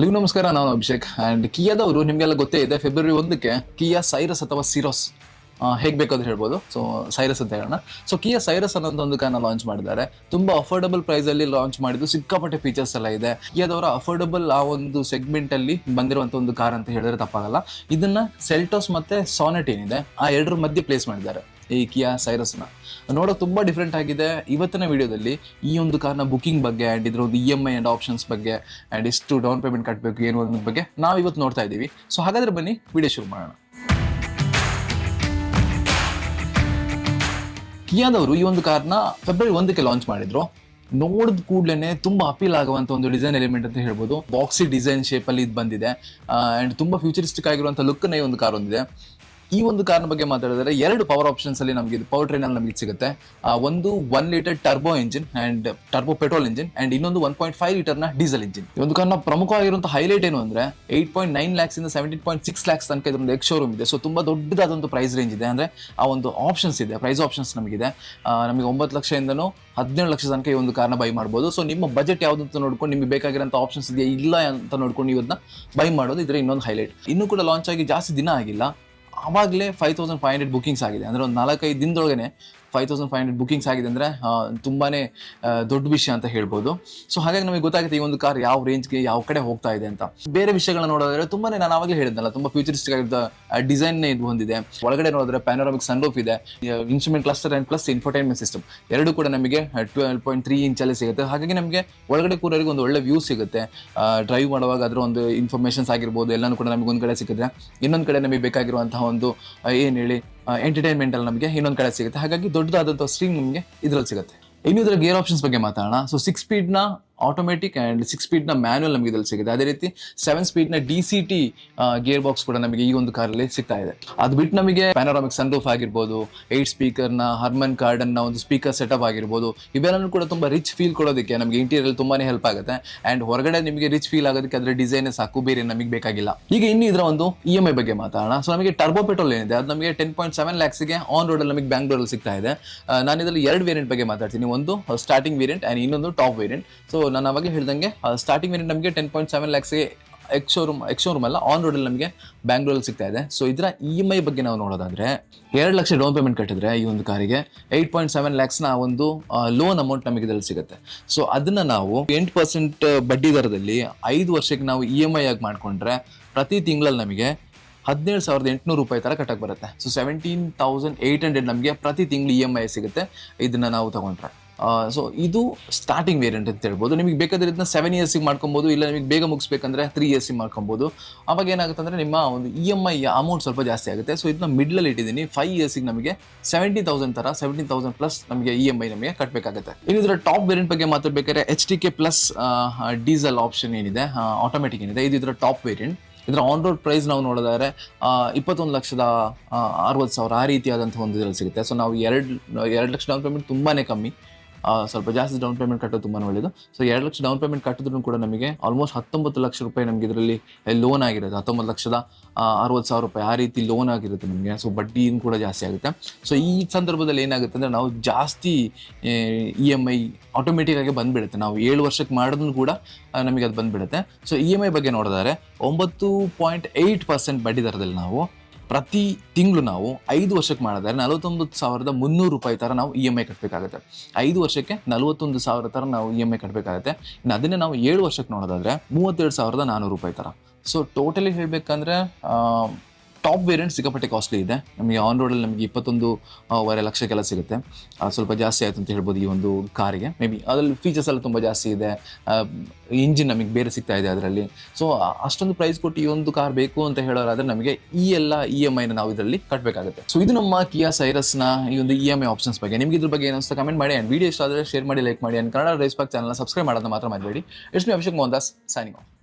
ಎಲ್ರಿಗೂ ನಮಸ್ಕಾರ, ನಾನು ಅಭಿಷೇಕ್. ಆ್ಯಂಡ್ ಕಿಯಾದವರು ನಿಮಗೆಲ್ಲ ಗೊತ್ತೇ ಇದೆ ಫೆಬ್ರವರಿ ಒಂದಕ್ಕೆ ಕಿಯಾ ಸೈರಸ್ ಅಥವಾ ಸಿರೋಸ್ ಹೇಗೆ ಬೇಕಾದ್ರೂ ಹೇಳ್ಬೋದು. ಸೊ ಸೈರಸ್ ಅಂತ ಹೇಳೋಣ. ಸೊ ಕಿಯಾ ಸೈರಸ್ ಅನ್ನೋದು ಒಂದು ಕಾರಣ ಲಾಂಚ್ ಮಾಡಿದ್ದಾರೆ. ತುಂಬಾ ಅಫೋರ್ಡಬಲ್ ಪ್ರೈಸ್ ಅಲ್ಲಿ ಲಾಂಚ್ ಮಾಡಿದ್ದು, ಸಿಕ್ಕಾಪಟ್ಟೆ ಫೀಚರ್ಸ್ ಎಲ್ಲ ಇದೆ. ಕಿಯಾದವರ ಅಫೋರ್ಡಬಲ್ ಆ ಒಂದು ಸೆಗ್ಮೆಂಟ್ ಅಲ್ಲಿ ಬಂದಿರುವಂತ ಒಂದು ಕಾರ್ ಅಂತ ಹೇಳಿದ್ರೆ ತಪ್ಪಾಗಲ್ಲ. ಇದನ್ನ ಸೆಲ್ಟೋಸ್ ಮತ್ತೆ ಸೋನೆಟ್ ಏನಿದೆ, ಆ ಎರಡರ ಮಧ್ಯೆ ಪ್ಲೇಸ್ ಮಾಡಿದ್ದಾರೆ. ಈ ಕಿಯಾ ಸೈರಸ್ನ. ನೋಡೋಕೆ ತುಂಬ ಡಿಫ್ರೆಂಟ್ ಆಗಿದೆ. ಇವತ್ತಿನ ವಿಡಿಯೋದಲ್ಲಿ ಈ ಒಂದು ಕಾರ್ನ ಬುಕಿಂಗ್ ಬಗ್ಗೆ ಆ್ಯಂಡ್ ಇದ್ರ ಒಂದು E M I and options ಬಗ್ಗೆ ಆ್ಯಂಡ್ ಎಷ್ಟು ಡೌನ್ ಪೇಮೆಂಟ್ ಕಟ್ಟಬೇಕು ಏನು ಅನ್ನೋದ್ರ ಬಗ್ಗೆ ನಾವು ಇವತ್ತು ನೋಡ್ತಾ ಇದ್ದೀವಿ. ಸೊ ಹಾಗಾದ್ರೆ ಬನ್ನಿ ವಿಡಿಯೋ ಶುರು ಮಾಡೋಣ. ಕಿಯಾದವರು ಈ ಒಂದು ಕಾರ್ನ ಫೆಬ್ರವರಿ ಒಂದಕ್ಕೆ ಲಾಂಚ್ ಮಾಡಿದ್ರು. ನೋಡಿದ ಕೂಡಲೇ ತುಂಬ ಅಪೀಲ್ ಆಗುವಂಥ ಒಂದು ಡಿಸೈನ್ ಎಲಿಮೆಂಟ್ ಅಂತ ಹೇಳ್ಬೋದು. ಬಾಕ್ಸಿ ಡಿಸೈನ್ ಶೇಪಲ್ಲಿ ಇದು ಬಂದಿದೆ. ಆ್ಯಂಡ್ ತುಂಬ ಫ್ಯೂಚರಿಸ್ಟಿಕ್ ಆಗಿರುವಂಥ ಲುಕ್ನ ಈ ಒಂದು ಕಾರ್ ಹೊಂದಿದೆ ಈ ಒಂದು ಕಾರ್ನ ಬಗ್ಗೆ ಮಾತಾಡಿದ್ರೆ ಎರಡು ಪವರ್ ಆಪ್ಷನ್ಸ್ ಅಲ್ಲಿ ನಮಗೆ ಪವರ್ ಟ್ರೈನ್ ಅಲ್ಲಿ ನಮಗೆ ಸಿಗುತ್ತೆ. ಒಂದು one litre turbo engine and turbo petrol engine and ಇನ್ನೊಂದು ಒನ್ ಪಾಯಿಂಟ್ ಫೈವ್ ಲೀಟರ್ನ ಡೀಸೆಲ್ ಇಂಜಿನ್ ಈ ಒಂದು ಕಾರ್ನ ಪ್ರಮುಖವಾಗಿರುವಂತಹ ಹೈಲೈಟ್ ಏನು ಅಂದ್ರೆ ಏಟ್ ಪಾಯಿಂಟ್ ನೈನ್ ಲ್ಯಾಕ್ಸ್ ಇಂದ ಸೆವೆಂಟೀನ್ ಪಾಯಿಂಟ್ ಸಿಕ್ಸ್ ಲ್ಯಾಕ್ಸ್ ತನಕ ಇದೊಂದು ಎಕ್ ಶೋರೂಮ್ ಇದೆ. ಸೊ ತುಂಬಾ ದೊಡ್ಡದಾದಂತ ಪ್ರೈಸ್ ರೇಂಜ್ ಇದೆ. ಅಂದ್ರೆ ಆ ಒಂದು ಆಪ್ಷನ್ಸ್ ಇದೆ ಪ್ರೈಸ್ ಆಪ್ಷನ್ಸ್ ನಮಗಿದೆ. ನಮಗೆ ಒಂಬತ್ತು ಲಕ್ಷದಿಂದನೂ ಹದಿನೇಳು ಲಕ್ಷ ತನಕ ಈ ಒಂದು ಕಾರ್ನ ಬೈ ಮಾಡ್ಬೋದು. ಸೊ ನಿಮ್ಮ ಬಜೆಟ್ ಯಾವ್ದು ಅಂತ ನೋಡ್ಕೊಂಡು ನಿಮಗೆ ಬೇಕಾಗಿರೋಂಥ ಆಪ್ಷನ್ಸ್ ಇದೆಯಾ? ಇಲ್ಲ ಅಂತ ನೋಡ್ಕೊಂಡು ನೀವು ಬೈ ಮಾಡೋದು ಇದ್ರೆ ಇನ್ನೊಂದು ಹೈಲೈಟ್ ಇನ್ನೂ ಕೂಡ ಲಾಂಚ್ ಆಗಿ ಜಾಸ್ತಿ ದಿನ ಆಗಿಲ್ಲ. ಆವಾಗಲೇ five thousand five hundred bookings ಆಗಿದೆ. ಅಂದರೆ ಒಂದು ನಾಲ್ಕೈದು ದಿನದೊಳಗನೆ five thousand five hundred bookings ಆಗಿದೆ ಅಂದರೆ ತುಂಬಾ ದೊಡ್ಡ ವಿಷಯ ಅಂತ ಹೇಳ್ಬೋದು. ಸೊ ಹಾಗಾಗಿ ನಮಗೆ ಗೊತ್ತಾಗುತ್ತೆ ಈ ಒಂದು ಕಾರ್ ಯಾವ ರೇಂಜ್ಗೆ ಯಾವ ಕಡೆ ಹೋಗ್ತಾ ಇದೆ ಅಂತ. ಬೇರೆ ವಿಷಯಗಳನ್ನ ನೋಡೋದ್ರೆ ತುಂಬಾ ನಾನು ಆವಾಗಲೇ ಹೇಳಿದ್ನಲ್ಲ, ತುಂಬಾ ಫ್ಯೂಚರಿಸ್ಟಿಕ್ ಆಗಿದ್ದ ಡಿಸೈನ್ ಇದು ಹೊಂದಿದೆ. ಒಳಗಡೆ ನೋಡಿದ್ರೆ ಪ್ಯಾನೋರಾಮಿಕ್ ಸನ್ರೂಫ್ ಇದೆ instrument cluster and plus infotainment system ಎರಡು ಕೂಡ ನಮಗೆ ಟ್ವೆಲ್ ಪಾಯಿಂಟ್ ತ್ರೀ ಇಂಚಲ್ಲಿ ಸಿಗುತ್ತೆ. ಹಾಗಾಗಿ ನಮಗೆ ಒಳಗಡೆ ಕೂರೋರಿಗೆ ಒಂದು ಒಳ್ಳೆ ವ್ಯೂ ಸಿಗುತ್ತೆ. ಡ್ರೈವ್ ಮಾಡುವಾಗ ಅದರ ಒಂದು ಇನ್ಫಾರ್ಮೇಷನ್ಸ್ ಆಗಿರ್ಬೋದು, ಎಲ್ಲನೂ ಕೂಡ ನಮಗೆ ಒಂದು ಕಡೆ ಸಿಕ್ಕಿದ್ರೆ, ಇನ್ನೊಂದು ಕಡೆ ನಮಗೆ ಬೇಕಾಗಿರುವಂತಹ ಒಂದು ಏನು ಹೇಳಿ ಎಂಟರ್ಟೈನ್ಮೆಂಟ್ ಅಲ್ಲಿ ನಮಗೆ ಇನ್ನೊಂದು ಕಡೆ ಸಿಗುತ್ತೆ. ಹಾಗಾಗಿ ದೊಡ್ಡದಾದಂಥ ಸ್ಟ್ರೀಮ್ ನಿಮಗೆ ಇದ್ರಲ್ಲಿ ಸಿಗುತ್ತೆ. ಇನ್ನು ಇದರ ಗೇರ್ ಆಪ್ಷನ್ಸ್ ಬಗ್ಗೆ ಮಾತಾಡೋಣ. ಸೊ ಸಿಕ್ಸ್ ಸ್ಪೀಡ್ನ ಆಟೋಮೆಟಿಕ್ ಆ್ಯಂಡ್ ಸಿಕ್ಸ್ ಸ್ಪೀಡ್ನ ಮ್ಯಾನ್ಯಲ್ ನಮಗೆ ಇದರಲ್ಲಿ ಸಿಗುತ್ತೆ. ಅದೇ ರೀತಿ seven ಸ್ಪೀಡ್ನ D C T gear box ಕೂಡ ನಮಗೆ ಈ ಒಂದು ಕಾರಲ್ಲಿ ಸಿಗ್ತಾ ಇದೆ. ಅದು ಬಿಟ್ಟು ನಮಗೆ ಪ್ಯಾನೋರಾಮಿಕ್ ಸನ್ರೂಫ್ ಆಗಿರ್ಬೋದು ಏಟ್ ಸ್ಪೀಕರ್ನ ಹರ್ಮನ್ ಕಾರ್ಡನ್ನ ಒಂದು ಸ್ಪೀಕರ್ ಸೆಟಪ್ ಆಗಿರ್ಬೋದು, ಇವೆಲ್ಲನೂ ಕೂಡ ತುಂಬ ರಿಚ್ ಫೀಲ್ ಕೊಡೋದಕ್ಕೆ ನಮಗೆ ಇಂಟೀರಿಯರ್ ತುಂಬಾನೇ ಹೆಲ್ಪ್ ಆಗುತ್ತೆ. ಆ್ಯಂಡ್ ಹೊರಗಡೆ ನಿಮಗೆ ರಿಚ್ ಫೀಲ್ ಆಗೋದಕ್ಕೆ ಅದರ ಡಿಸೈನ್ ಸಾಕು, ಬೇರೆ ನಮಗೆ ಬೇಕಾಗಿಲ್ಲ. ಈಗ ಇನ್ನು ಇದರ ಒಂದು ಇ ಎಂ ಐ ಬಗ್ಗೆ ಮಾತಾಡೋಣ. ಸೊ ನಮಗೆ ಟರ್ಬೋ ಪೆಟ್ರೋಲ್ ಏನಿದೆ, ಅದು ನಮಗೆ ಟೆನ್ ಪಾಯಿಂಟ್ ಸೆವೆನ್ ಲ್ಯಾಕ್ಸ್ಗೆ ಆನ್ ರೋಡಲ್ಲಿ ನಮಗೆ ಬ್ಯಾಂಗ್ಳೂರಲ್ಲಿ ಸಿಗ್ತಾ ಇದೆ. ನಾನು ಇದರಲ್ಲಿ ಎರಡು ವೇರಿಯಂಟ್ ಬಗ್ಗೆ ಮಾತಾಡ್ತೀನಿ. ಒಂದು ಸ್ಟಾರ್ಟಿಂಗ್ ವೇರಿಯಂಟ್ ಆ್ಯಂಡ್ ಇನ್ನೊಂದು ಟಾಪ್ ವೇರಿಯಂಟ್ ಸೊ ನಾನು ಅವಾಗ ಹೇಳ್ದಂಗೆ ಸ್ಟಾರ್ಟಿಂಗ್ ರೇಟ್ ನಮಗೆ ಟೆನ್ ಪಾಯಿಂಟ್ ಸೆವೆನ್ ಲ್ಯಾಕ್ಸ್ಗೆ ಎಕ್ಸ್ ಶೋರೂಮ್ ಎಕ್ಸ್ ಶೋರೂಮ್ ಅಲ್ಲ ಆನ್ ರೋಡಲ್ಲಿ ನಮಗೆ ಬ್ಯಾಂಗ್ಳೂರಲ್ಲಿ ಸಿಗ್ತಾ ಇದೆ. ಸೊ ಇದರ ಇ ಎಂ ಐ ಬಗ್ಗೆ ನಾವು ನೋಡೋದಾದ್ರೆ, ಎರಡು ಲಕ್ಷ ಡೌನ್ ಪೇಮೆಂಟ್ ಕಟ್ಟಿದ್ರೆ ಈ ಒಂದು ಕಾರಿಗೆ ಏಟ್ ಪಾಯಿಂಟ್ ಸೆವೆನ್ ಲ್ಯಾಕ್ಸ್ನ ಒಂದು ಲೋನ್ ಅಮೌಂಟ್ ನಮಗೆ ಇದರಲ್ಲಿ ಸಿಗುತ್ತೆ. ಸೊ ಅದನ್ನ ನಾವು ಎಂಟು ಪರ್ಸೆಂಟ್ ಬಡ್ಡಿ ದರದಲ್ಲಿ ಐದು ವರ್ಷಕ್ಕೆ ನಾವು ಇ ಎಂ ಐ ಆಗಿ ಮಾಡ್ಕೊಂಡ್ರೆ ಪ್ರತಿ ತಿಂಗಳಲ್ಲಿ ನಮಗೆ ಹದಿನೇಳು ಸಾವಿರದ ಎಂಟುನೂರು ರೂಪಾಯಿ ಥರ ಕಟ್ಟಕ್ಕೆ ಬರುತ್ತೆ. So seventeen thousand eight hundred ನಮಗೆ ಪ್ರತಿ ತಿಂಗಳು ಇ ಎಂ ಐ ಸಿಗುತ್ತೆ. ಇದನ್ನ ನಾವು ತಗೊಂಡ್ರೆ. ಸೊ ಇದು ಸ್ಟಾರ್ಟಿಂಗ್ ವೇರಿಯಂಟ್ ಅಂತ ಹೇಳ್ಬೋದು. ನಿಮಗೆ ಬೇಕಾದ್ರೆ ಇದನ್ನ ಸೆವೆನ್ ಇಯರ್ಸಿಗೆ ಮಾಡ್ಕೊಬೋದು, ಇಲ್ಲ ನಿಮಗೆ ಬೇಗ ಮುಗಿಸ್ಬೇಕಂದ್ರೆ ತ್ರೀ ಇಯರ್ಸಿಗೆ ಮಾಡ್ಕೊಬೋದು. ಅವಾಗ ಏನಾಗುತ್ತೆ ಅಂದರೆ ನಿಮ್ಮ ಒಂದು ಇ ಎಂ ಐ ಅಮೌಂಟ್ ಸ್ವಲ್ಪ ಜಾಸ್ತಿ ಆಗುತ್ತೆ. ಸೊ ಇದನ್ನ ಮಿಡ್ಲಲ್ಲಿ ಇಟ್ಟಿದ್ದೀನಿ. ಫೈವ್ ಇಯರ್ಸಿಗೆ ನಮಗೆ ಸೆವೆಂಟಿ ತೌಸಂಡ್ ಥರ ಸೆವೆಂಟಿ ತೌಸಂಡ್ ಪ್ಲಸ್ ನಮಗೆ ಇ ಎಂ ಐ ನಮಗೆ ಕಟ್ಟಬೇಕಾಗುತ್ತೆ ಇನ್ನು ಇದರ ಟಾಪ್ ವೇರಿಯಂಟ್ ಬಗ್ಗೆ ಮಾತಾಡಬೇಕಾದ್ರೆ H T K plus diesel option ಏನಿದೆ ಆಟೋಮೆಟಿಕ್ ಏನಿದೆ. ಇದು ಇದರ ಟಾಪ್ ವೇರಿಯಂಟ್ ಇದರ ಆನ್ ರೋಡ್ ಪ್ರೈಸ್ ನಾವು ನೋಡೋದಾದ್ರೆ ಇಪ್ಪತ್ತೊಂದು ಲಕ್ಷದ ಅರವತ್ತು ಸಾವಿರ ಆ ರೀತಿಯಾದಂಥ ಒಂದು ಇದರಲ್ಲಿ ಸಿಗುತ್ತೆ. ಸೊ ನಾವು ಎರಡು ಎರಡು ಲಕ್ಷ ಡೌನ್ ಪೇಮೆಂಟ್ ತುಂಬಾ ಕಮ್ಮಿ. ಸ್ವಲ್ಪ ಜಾಸ್ತಿ ಡೌನ್ ಪೇಮೆಂಟ್ ಕಟ್ಟೋದು ತುಂಬಾ ಒಳ್ಳೆಯದು ಸೊ ಎರಡು ಲಕ್ಷ ಡೌನ್ ಪೇಮೆಂಟ್ ಕಟ್ಟಿದ್ರು ಕೂಡ ನಮಗೆ ಆಲ್ಮೋಸ್ಟ್ ಹತ್ತೊಂಬತ್ತು ಲಕ್ಷ ರೂಪಾಯಿ ನಮಗೆ ಇದರಲ್ಲಿ ಲೋನ್ ಆಗಿರುತ್ತೆ. ಹತ್ತೊಂಬತ್ತು ಲಕ್ಷದ ಅರವತ್ತು ಸಾವಿರ ರೂಪಾಯಿ ಆ ರೀತಿ ಲೋನ್ ಆಗಿರುತ್ತೆ ನಮಗೆ. ಸೊ ಬಡ್ಡಿಯೂ ಕೂಡ ಜಾಸ್ತಿ ಆಗುತ್ತೆ. ಸೊ ಈ ಸಂದರ್ಭದಲ್ಲಿ ಏನಾಗುತ್ತೆ ಅಂದರೆ ನಾವು ಜಾಸ್ತಿ ಇ ಎಂ ಐ ಆಟೋಮೆಟಿಕ್ ಆಗಿ ಬಂದ್ಬಿಡುತ್ತೆ. ನಾವು ಏಳು ವರ್ಷಕ್ಕೆ ಮಾಡಿದ್ರು ಕೂಡ ನಮಗೆ ಅದು ಬಂದ್ಬಿಡುತ್ತೆ. ಸೊ ಇ ಎಂ ಐ ಬಗ್ಗೆ ನೋಡಿದ್ರೆ ಒಂಬತ್ತು ಪಾಯಿಂಟ್ ಏಯ್ಟ್ ಪರ್ಸೆಂಟ್ ಬಡ್ಡಿ ದರದಲ್ಲಿ ನಾವು ಪ್ರತಿ ತಿಂಗಳು ನಾವು ಐದು ವರ್ಷಕ್ಕೆ ಮಾಡಿದ್ರೆ ನಲವತ್ತೊಂದು ಸಾವಿರದ ಮುನ್ನೂರು ರೂಪಾಯಿ ಥರ ನಾವು ಇ ಎಂ ಐ ಕಟ್ಟಬೇಕಾಗುತ್ತೆ ಐದು ವರ್ಷಕ್ಕೆ ನಲವತ್ತೊಂದು ಸಾವಿರ ಥರ ನಾವು ಇ ಎಂ ಐ ಕಟ್ಟಬೇಕಾಗುತ್ತೆ ಇನ್ನು ಅದನ್ನೇ ನಾವು ಏಳು ವರ್ಷಕ್ಕೆ ನೋಡೋದಾದರೆ ಮೂವತ್ತೆರಡು ಸಾವಿರದ ನಾನ್ನೂರು ರೂಪಾಯಿ ಥರ ಸೊ ಟೋಟಲಿ ಹೇಳಬೇಕಂದ್ರೆ ಟಾಪ್ ವೇರಿಯಂಟ್ ಸಿಕ್ಕಾಪಟ್ಟೆ ಕಾಸ್ಟ್ಲಿ ಇದೆ. ನಮಗೆ ಆನ್ ರೋಡಲ್ಲಿ ನಮಗೆ ಇಪ್ಪತ್ತೊಂದು ವರೆ ಲಕ್ಷಕ್ಕೆಲ್ಲ ಸಿಗುತ್ತೆ. ಸ್ವಲ್ಪ ಜಾಸ್ತಿ ಆಯಿತು ಅಂತ ಹೇಳ್ಬೋದು ಈ ಒಂದು ಕಾರಿಗೆ ಮೇ ಬಿ ಅದರಲ್ಲಿ ಫೀಚರ್ಸ್ ಎಲ್ಲ ತುಂಬ ಜಾಸ್ತಿ ಇದೆ. ಇಂಜಿನ್ ನಮಗೆ ಬೇರೆ ಸಿಗ್ತಾ ಇದೆ ಅದರಲ್ಲಿ. ಸೊ ಅಷ್ಟೊಂದು ಪ್ರೈಸ್ ಕೊಟ್ಟು ಈ ಒಂದು ಕಾರ್ ಬೇಕು ಅಂತ ಹೇಳೋರಾದ್ರೆ ನಮಗೆ ಈ ಎಲ್ಲ ಇ ಎಂ ಐನ ನಾವು ಇದರಲ್ಲಿ ಕಟ್ಟಬೇಕಾಗುತ್ತೆ ಸೊ ಇದು ನಮ್ಮ ಕಿಯಾ ಸೈರಸ್ನ ಈ ಒಂದು ಇ ಎಂ ಐ ಆಪ್ಷನ್ಸ್ ಬಗ್ಗೆ. ನಿಮಗೆ ಇದ್ರ ಬಗ್ಗೆ ಏನಂತ ಕಮೆಂಟ್ ಮಾಡಿ ಆ್ಯಂಡ್ ವಿಡಿಯೋ ಇಷ್ಟ ಆದರೆ ಶೇರ್ ಮಾಡಿ ಲೈಕ್ ಮಾಡಿ ಆ್ಯಂಡ್ ಕನ್ನಡ ರೈಸ್ ಚಾನಲ್ನ ಸಬ್ಸ್ಕ್ರೈಬ್ ಮಾಡೋದನ್ನ ಮಾತ್ರ ಮಾಡಬೇಡಿ it's me Abhishek Mohan Das signing off